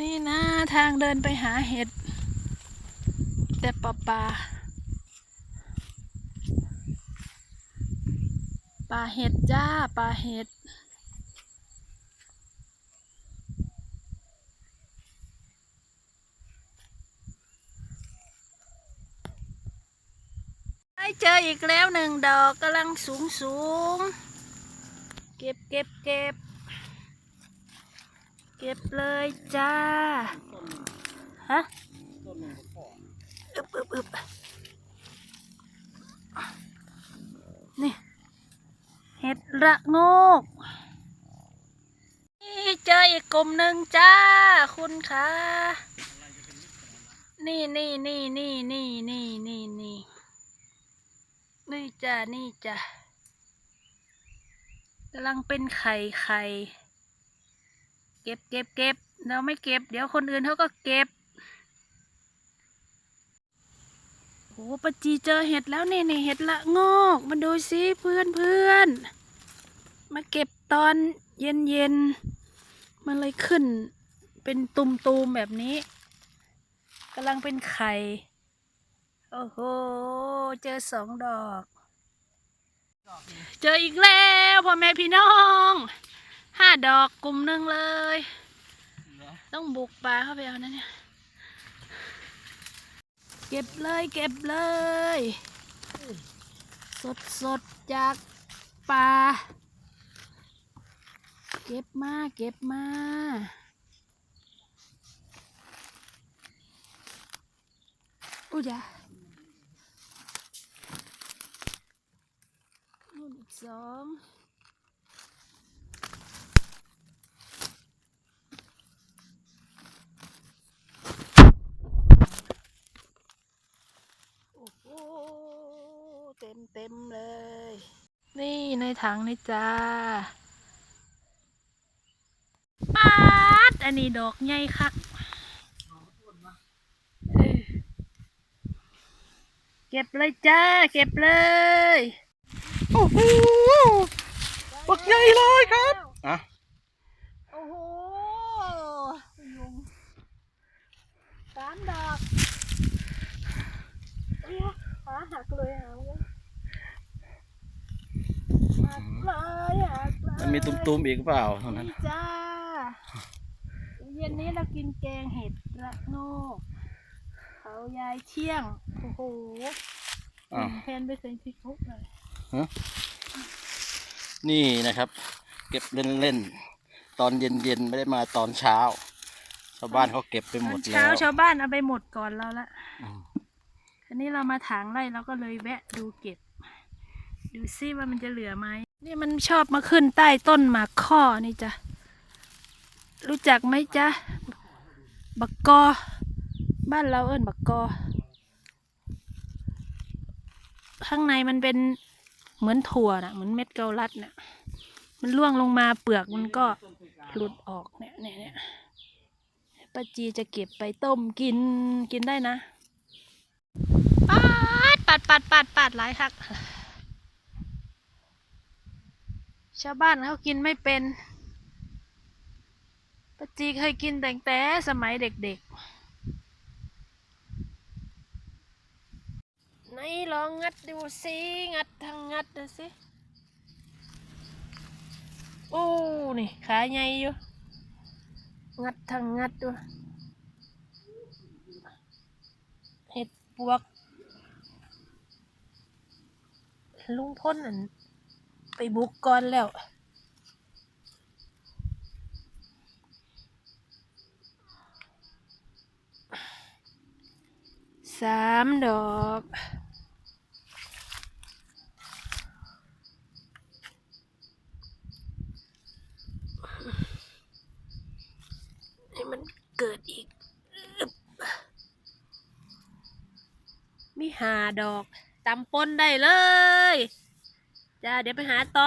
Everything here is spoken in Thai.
นี่นะทางเดินไปหาเห็ด แต่ป่าป่าป่าเห็ดจ้าป่าเห็ด ได้เจออีกแล้วหนึ่งดอกกำลังสูงสูง เก็บเก็บเก็บ เก็บเลยจ้า ฮะอึบอึบอึบนี่ เห็ดระโงก นี่เจออีกกลุ่มหนึ่งจ้า คุณคะนี่นี่นี่นี่นี่นี่นี่นี่นี่จ้านี่จ้ากำลังเป็นไข่ไข่ เก็บเก็บเก็บเราไม่เก็บ เดี๋ยวคนอื่นเขาก็เก็บโอ้ปจีเจอเห็ดแล้วนี่นี่เห็ดละโงกมาดูสิเพื่อนเพื่อนมาเก็บตอนเย็นเย็นมันเลยขึ้น เป็นตุ่มตูมๆแบบนี้กำลังเป็นไข่ โอ้โห เจอสองดอก เจออีกแล้วพ่อแม่พี่น้อง ห้าดอกกลุ่มหนึ่งเลย ต้องบุกป่าเข้าไปเอานะเนี่ย เก็บเลยเก็บเลย สดสดๆจากป่า เก็บมาเก็บมาอุ้ยจ้ะนู่นอีกสอง โอ้โห เต็มเต็มเลย นี่ในถังนี่จ้าปาดอันนี้ดอกใหญ่คักเออเก็บเลยจ้า เก็บเลย โอ้โหปักใหญ่เลยครับอะโอ้โหยุงสามดอกเอ้ยขาหักเลยหางเลยหักเลยหักเลย มันมีตุ้มๆอีกเปล่าเท่านั้นนี่จ้าเย็นนี้เรากินแกงเห็ดระโงกเขายายเที่ยงโอ้โหอ้าวแพนไปเคยพริกทุกเลยนี่นะครับ เก็บเล่นๆตอนเย็นๆไม่ได้มาตอนเช้า ชาวบ้านเขาเก็บไปหมดเช้าแล้วชาวบ้านเอาไปหมดก่อนเราละอืมทีนี้เรามาถางไร่เราก็เลยแวะดูเก็บ ดูซิว่ามันจะเหลือไหม นี่มันชอบมาขึ้นใต้ต้นหมากข้อนี่จ้ะ รู้จักไหมจ๊ะ บักกอ บ้านเราเอิ้นบักกอ ข้างในมันเป็นเหมือนถั่วนะเหมือนเม็ดเกาลัดเนะ่ะ มันร่วงลงมาเปลือกมันก็หลุดออกเนี่ยเนี่ยเนี่ยป้าจีจะเก็บไปต้มกินกินได้นะ ปัดปัดปัดปัดปัดหลายคัก ชาวบ้านเขากินไม่เป็นป้าจีเคยกินแต่แต่สมัยเด็กๆไหนลองงัดดูสิงัดทางงัดดูสิโอ้นี่ขาใหญ่อยู่งัดทางงัดดูเห็ดปวกลุงพ้นอัน ไปบุกก่อนแล้ว สามดอกให้มันเกิดอีก มีหาดอกตำปนได้เลย จ้าเดี๋ยวไปหาต่อ